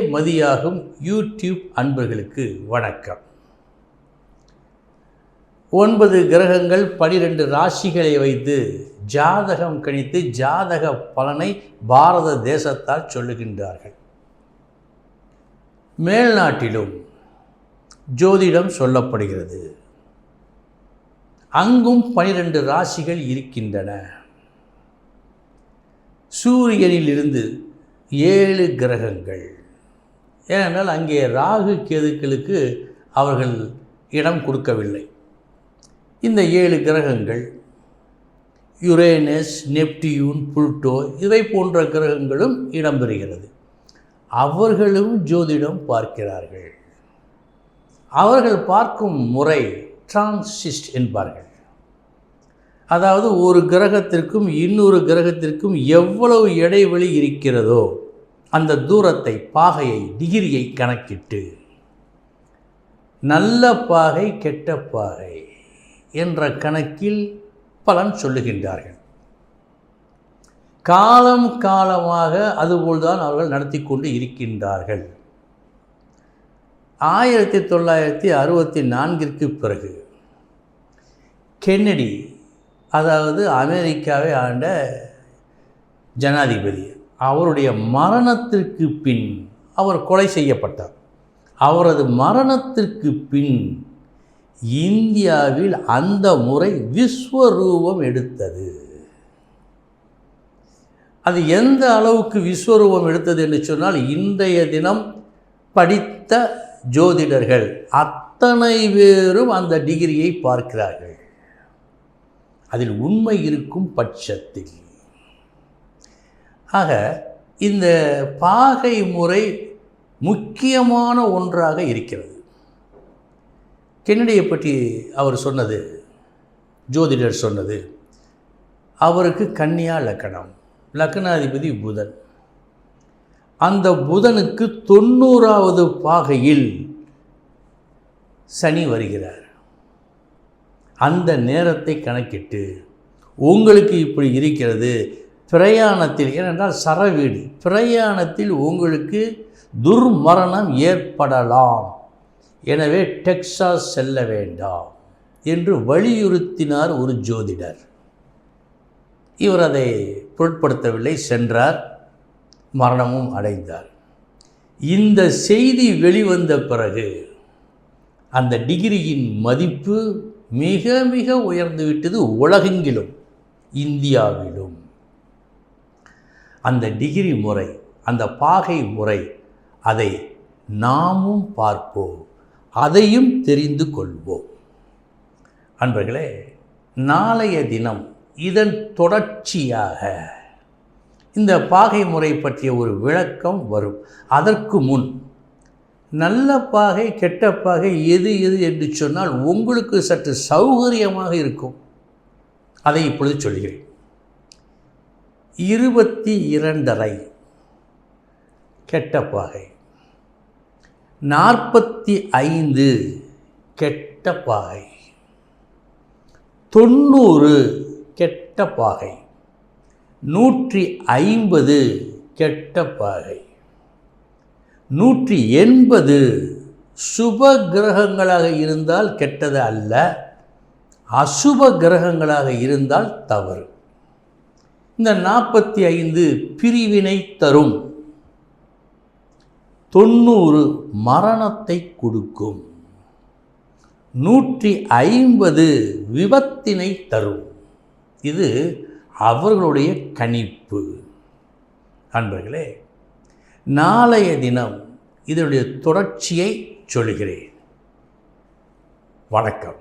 மதியாகும் YouTube அன்பர்களுக்கு வணக்கம். ஒன்பது கிரகங்கள் பனிரெண்டு ராசிகளை வைத்து ஜாதகம் கணித்து ஜாதக பலனை பாரத தேசத்தால் சொல்லுகின்றார்கள். மேல்நாட்டிலும் ஜோதிடம் சொல்லப்படுகிறது. அங்கும் பனிரெண்டு ராசிகள் இருக்கின்றன. சூரியனிலிருந்து ஏழு கிரகங்கள். ஏனென்றால் அங்கே ராகு கேதுக்களுக்கு அவர்கள் இடம் கொடுக்கவில்லை. இந்த ஏழு கிரகங்கள் யுரேனஸ் நெப்டியூன் புல்டோ இவை போன்ற கிரகங்களும் இடம்பெறுகிறது அவர்களும் ஜோதிடம் பார்க்கிறார்கள். அவர்கள் பார்க்கும் முறை டிரான்சிஸ்ட் என்பார்கள். அதாவது ஒரு கிரகத்திற்கும் இன்னொரு கிரகத்திற்கும் எவ்வளவு இடைவெளி இருக்கிறதோ அந்த தூரத்தை பாகையை டிகிரியை கணக்கிட்டு நல்ல பாகை கெட்ட பாகை என்ற கணக்கில் பலன் சொல்லுகின்றார்கள். காலம் காலமாக அதுபோல்தான் அவர்கள் நடத்தி கொண்டு இருக்கின்றார்கள். ஆயிரத்தி தொள்ளாயிரத்தி அறுபத்தி நான்கிற்கு பிறகு கென்னடி அதாவது அமெரிக்காவை ஆண்ட ஜனாதிபதி அவருடைய மரணத்திற்கு பின் அவர் கொலை செய்யப்பட்டார். அவரது மரணத்திற்கு பின் இந்தியாவில் அந்த முறை விஸ்வரூபம் எடுத்தது. அது எந்த அளவுக்கு விஸ்வரூபம் எடுத்தது என்று சொன்னால் இன்றைய தினம் படித்த ஜோதிடர்கள் அத்தனை பேரும் அந்த டிகிரியை பார்க்கிறார்கள். அதில் உண்மை இருக்கும் பட்சத்தில். ஆக இந்த பாகை முறை முக்கியமான ஒன்றாக இருக்கிறது. கென்னடியை பற்றி அவர் சொன்னது ஜோதிடர் சொன்னது அவருக்கு கன்னியா லக்கணம் லக்னாதிபதி புதன். அந்த புதனுக்கு தொண்ணூறாவது பாகையில் சனி வருகிறார். அந்த நேரத்தை கணக்கிட்டு உங்களுக்கு இப்படி இருக்கிறது பிரயாணத்தில் ஏனென்றால் சரவீடு. பிரயாணத்தில் உங்களுக்கு துர்மரணம் ஏற்படலாம். எனவே டெக்சாஸ் செல்ல வேண்டாம் என்று வலியுறுத்தினார் ஒரு ஜோதிடர். இவர் அதை பொருட்படுத்தவில்லை சென்றார் மரணமும் அடைந்தார். இந்த செய்தி வெளிவந்த பிறகு அந்த டிகிரியின் மதிப்பு மிக மிக உயர்ந்துவிட்டது உலகெங்கிலும் இந்தியாவிலும். அந்த டிகிரி முறை அந்த பாகை முறை அதை நாமும் பார்ப்போம் அதையும் தெரிந்து கொள்வோம். அன்பர்களே நாளைய தினம் இதன் தொடர்ச்சியாக இந்த பாகை முறை பற்றிய ஒரு விளக்கம் வரும். அதற்கு முன் நல்ல பாகை கெட்ட பாகை எது எது என்று சொன்னால் உங்களுக்கு சற்று சௌகரியமாக இருக்கும். அதை இப்பொழுது சொல்கிறேன். இருபத்தி இரண்டரை. கெட்ட பாகை. நாற்பத்தி ஐந்து. கெட்ட பாகை. தொண்ணூறு. கெட்ட பாகை. நூற்றி ஐம்பது. கெட்ட பாகை. நூற்றி எண்பது. சுப கிரகங்களாக இருந்தால் கெட்டது அல்ல அசுப கிரகங்களாக இருந்தால் தவறு. இந்த நாற்பத்தி ஐந்து பிரிவினை தரும். தொண்ணூறு மரணத்தை கொடுக்கும். நூற்றி ஐம்பது விபத்தினை தரும். இது அவர்களுடைய கணிப்பு. அன்பர்களே நாளைய தினம் இதனுடைய தொடர்ச்சியை சொல்கிறேன் வணக்கம்.